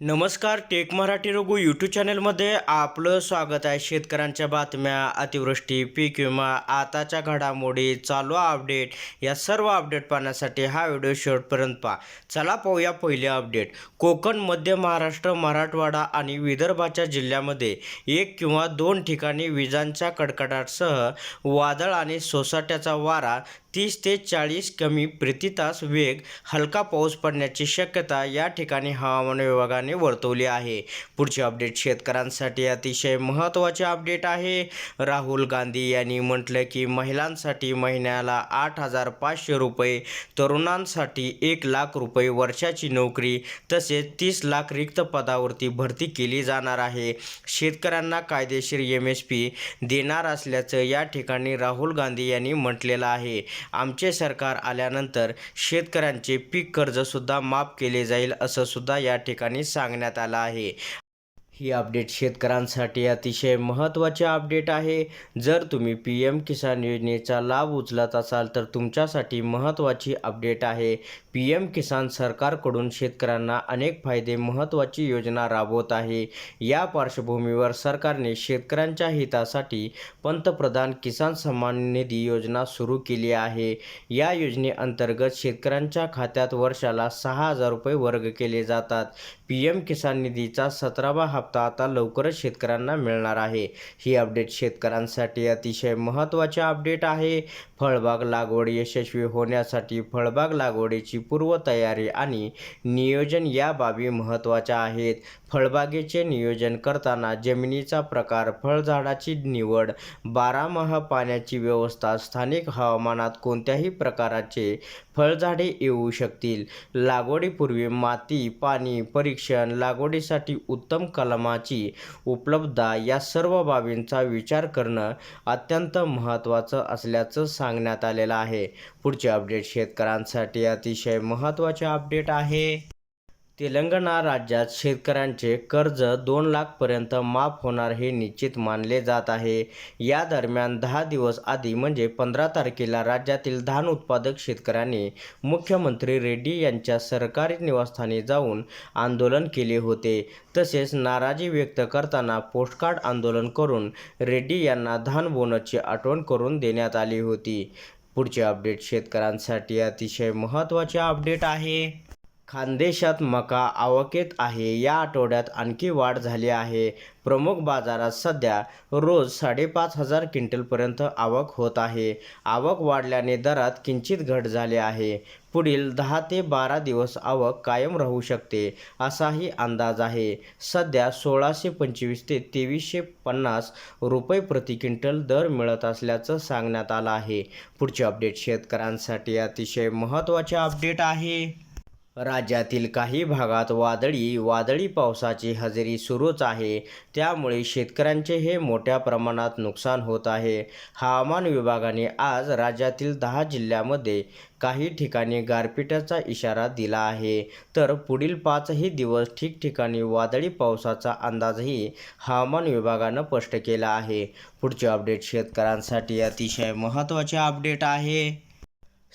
नमस्कार take Marathi Raghu YouTube चॅनलमध्ये आपलं स्वागत आहे. शेतकऱ्यांच्या बातम्या अतिवृष्टी पीक विमा आताच्या घडामोडी चालू अपडेट या सर्व अपडेट पाहण्यासाठी हा व्हिडिओ शेवटपर्यंत पहा. चला पाहूया पहिले अपडेट कोकण मध्य महाराष्ट्र मराठवाडा आणि विदर्भाच्या जिल्ह्यामध्ये एक किंवा दोन ठिकाणी विजांच्या कडकडाटसह वादळ आणि सोसाट्याचा वारा तीस ते चाळीस कमी प्रति तास वेग हलका पाऊस पडण्याची शक्यता या ठिकाणी हवामान विभागाने वर्तवली आहे. पुढचे अपडेट शेतकऱ्यांसाठी अतिशय महत्त्वाचे अपडेट आहे. राहुल गांधी यांनी म्हटलं की महिलांसाठी महिन्याला आठ हजार पाचशे रुपये तरुणांसाठी एक लाख रुपये वर्षाची नोकरी तसेच तीस लाख रिक्त पदावरती भरती केली जाणार आहे. शेतकऱ्यांना कायदेशीर एम एस पी देणार असल्याचं या ठिकाणी राहुल गांधी यांनी म्हटलेलं आहे. आमचे सरकार आल्यानंतर शेतकऱ्यांचे पीक कर्जसुद्धा माफ केले जाईल असं सुद्धा या ठिकाणी सांगण्यात आलं आहे. ही अपडेट शेतकऱ्यांसाठी अतिशय महत्त्वाचे अपडेट आहे. जर तुम्ही पी एम किसान योजनेचा लाभ उचलत असाल तर तुमच्यासाठी महत्त्वाची अपडेट आहे. पी एम किसान सरकारकडून शेतकऱ्यांना अनेक फायदे महत्त्वाची योजना राबवत आहे. या पार्श्वभूमीवर सरकारने शेतकऱ्यांच्या हितासाठी पंतप्रधान किसान सन्मान निधी योजना सुरू केली आहे. या योजनेअंतर्गत शेतकऱ्यांच्या खात्यात वर्षाला सहा हजार रुपये वर्ग केले जातात. पी एम किसान निधीचा सतरावा हप्ता आता लवकरच शेतकऱ्यांना मिळणार आहे. ही अपडेट शेतकऱ्यांसाठी अतिशय महत्त्वाचे अपडेट आहे. फळबाग लागवड यशस्वी होण्यासाठी फळबाग लागवडीची पूर्वतयारी आणि नियोजन या बाबी महत्त्वाच्या आहेत. फळबागेचे नियोजन करताना जमिनीचा प्रकार फळझाडाची निवड बारामहा पाण्याची व्यवस्था स्थानिक हवामानात कोणत्याही प्रकाराचे फळझाडे येऊ शकतील. लागवडीपूर्वी माती पाणी परीक्षण लागवडीसाठी उत्तम कलमाची उपलब्धता या सर्व बाबींचा विचार करणं अत्यंत महत्त्वाचं असल्याचं सांगण्यात आलेलं आहे. पुढचे अपडेट शेतकऱ्यांसाठी अतिशय महत्त्वाचे अपडेट आहे. तेलंगणा राज्यात शेतकऱ्यांचे कर्ज दोन लाखपर्यंत माफ होणार हे निश्चित मानले जात आहे. या दरम्यान दहा दिवस आधी म्हणजे पंधरा तारखेला राज्यातील धान उत्पादक शेतकऱ्यांनी मुख्यमंत्री रेड्डी यांच्या सरकारी निवासस्थानी जाऊन आंदोलन केले होते. तसेच नाराजी व्यक्त करताना पोस्टकार्ड आंदोलन करून रेड्डी यांना धान बोनसची आठवण करून देण्यात आली होती. पुढचे अपडेट शेतकऱ्यांसाठी अतिशय महत्त्वाचे अपडेट आहे. खानदेशात मका आवकेत आहे. या आठवड्यात आणखी वाढ झाली आहे. प्रमुख बाजारात सध्या रोज साडेपाच हजार क्विंटलपर्यंत आवक होत आहे. आवक वाढल्याने दरात किंचित घट झाली आहे. पुढील दहा ते बारा दिवस आवक कायम राहू शकते असाही अंदाज आहे. सध्या सोळाशे पंचवीस ते तेवीसशे पन्नास रुपये प्रति क्विंटल दर मिळत असल्याचं सांगण्यात आलं आहे. पुढचे अपडेट शेतकऱ्यांसाठी अतिशय महत्त्वाचे अपडेट आहे. राज्यातील काही भागात वादळी वादळी पावसाची हजेरी सुरूच आहे. त्यामुळे शेतकऱ्यांचे हे मोठ्या प्रमाणात नुकसान होत आहे. हवामान विभागाने आज राज्यातील दहा जिल्ह्यामध्ये काही ठिकाणी गारपिटाचा इशारा दिला आहे. तर पुढील पाचही दिवस ठिकठिकाणी वादळी पावसाचा अंदाजही हवामान विभागानं स्पष्ट केला आहे. पुढचे अपडेट शेतकऱ्यांसाठी अतिशय महत्त्वाचे अपडेट आहे.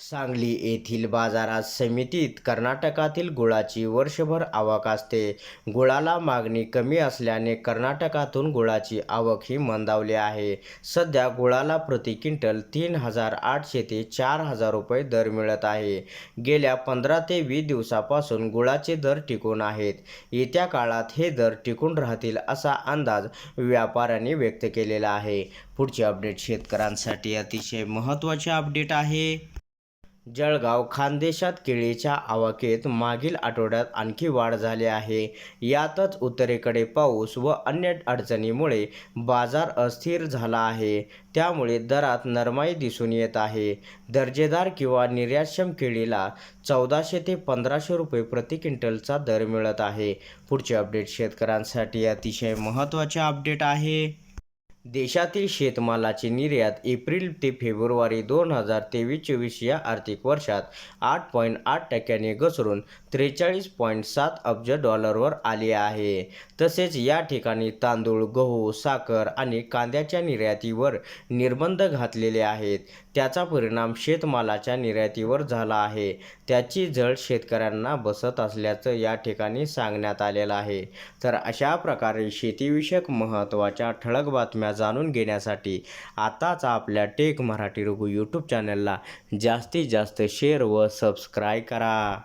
सांगली येथील बाजारात समितीत कर्नाटकातील गुळाची वर्षभर आवक असते. गुळाला मागणी कमी असल्याने कर्नाटकातून गुळाची आवक ही मंदावली आहे. सध्या गुळाला प्रति क्विंटल तीन हजार आठशे ते चार हजार रुपये दर मिळत आहे. गेल्या पंधरा ते वीस दिवसापासून गुळाचे दर टिकून आहेत. येत्या काळात हे दर टिकून राहतील असा अंदाज व्यापाऱ्यांनी व्यक्त केलेला आहे. पुढचे अपडेट शेतकऱ्यांसाठी अतिशय महत्त्वाचे अपडेट आहे. जळगाव खानदेशात केळीच्या आवकेत मागील आठवड्यात आणखी वाढ झाली आहे. यातच उत्तरेकडे पाऊस व अन्य अडचणीमुळे बाजार अस्थिर झाला आहे. त्यामुळे दरात नरमाई दिसून येत आहे. दर्जेदार किंवा निर्यातक्षम केळीला चौदाशे ते पंधराशे रुपये प्रति क्विंटलचा दर मिळत आहे. पुढचे अपडेट शेतकऱ्यांसाठी अतिशय महत्त्वाचे अपडेट आहे. देशातील शेतमालाची निर्यात एप्रिल ते फेब्रुवारी दोन हजार तेवीस चोवीस या आर्थिक वर्षात आठ पॉईंट आठ टक्क्याने घसरून त्रेचाळीस पॉईंट सात अब्ज डॉलरवर आली आहे. तसेच या ठिकाणी तांदूळ गहू साखर आणि कांद्याच्या निर्यातीवर निर्बंध घातलेले आहेत. त्याचा परिणाम शेतमालाच्या निर्यातीवर झाला आहे. त्याची झळ शेतकऱ्यांना बसत असल्याचं या ठिकाणी सांगण्यात आलेलं आहे. तर अशा प्रकारे शेतीविषयक महत्त्वाच्या ठळक बातम्या जाणून घेण्यासाठी आताच आपल्या टेक मराठी रघु यूट्यूब चॅनलला जास्तीत जास्त शेअर व सबस्क्राईब करा.